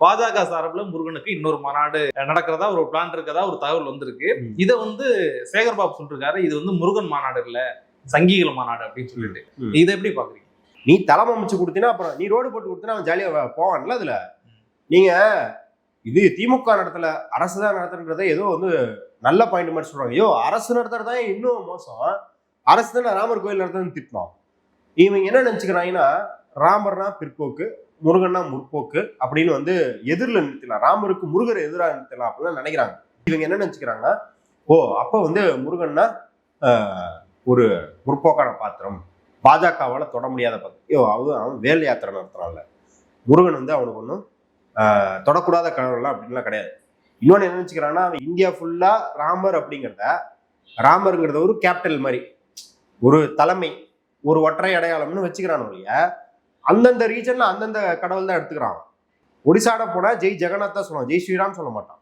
பாஜக சார்பில் முருகனுக்கு இன்னொரு மாநாடு நடக்கிறதா ஒரு பிளான் இருக்கதா ஒரு தகவல் வந்திருக்கு. இதை வந்து சேகர்பாபு சொல்லிருக்காரு இது வந்து முருகன் மாநாடு இல்ல சங்கிகள் மாநாடு அப்படின்னு சொல்லிட்டு. இதை எப்படி பாக்குறீங்க நீ தலைமை அமைச்சு கொடுத்தீங்கன்னா அப்புறம் நீ ரோடு போட்டு கொடுத்தீங்கன்னா அவன் ஜாலியா போவான்ல அதுல. நீங்க இது திமுக நடத்தல அரசு தான் நடத்துன்றதை ஏதோ வந்து நல்ல பாயிண்ட் மாதிரி சொல்றாங்க. ஐயோ அரசு நடத்துறது தான் இன்னும் மோசம். அரசு தானே ராமர் கோயில் நடத்துறதுன்னு திட்டணும் இவங்க என்ன நினைச்சுக்கிறாங்கன்னா ராமர்னா பிற்போக்கு முருகன்னா முற்போக்கு அப்படின்னு வந்து எதிரில் நிறுத்தலாம் ராமருக்கு முருகர் எதிராக நிறுத்தலாம் அப்படின்னு நினைக்கிறாங்க. இவங்க என்ன நினைச்சுக்கிறாங்க ஓ அப்போ வந்து முருகன்னா ஒரு முற்போக்கான பாத்திரம். பாஜகவால் தொட முடியாத பாத்திரம். ஐயோ அவன் அவன் வேல் யாத்திரை நடத்துறான்ல. முருகன் வந்து அவனுக்கு ஒன்றும் தொடக்கூடாத கடவுள்லாம் அப்படின்லாம் கிடையாது. இன்னொன்று என்ன நினச்சிக்கிறான்னா அவன் இந்தியா ஃபுல்லாக ராமர் அப்படிங்கிறத ராமருங்கிறத ஒரு கேபிட்டல் மாதிரி ஒரு தலைமை ஒரு ஒற்றை அடையாளம்னு வச்சுக்கிறான் ஒழிய அந்தந்த ரீஜனில் அந்தந்த கடவுள் தான் எடுத்துக்கிறான். ஒடிசாட போனால் ஜெய் ஜெகநாத் தான் சொல்லுவான். ஜெய் ஸ்ரீராம் சொல்ல மாட்டான்.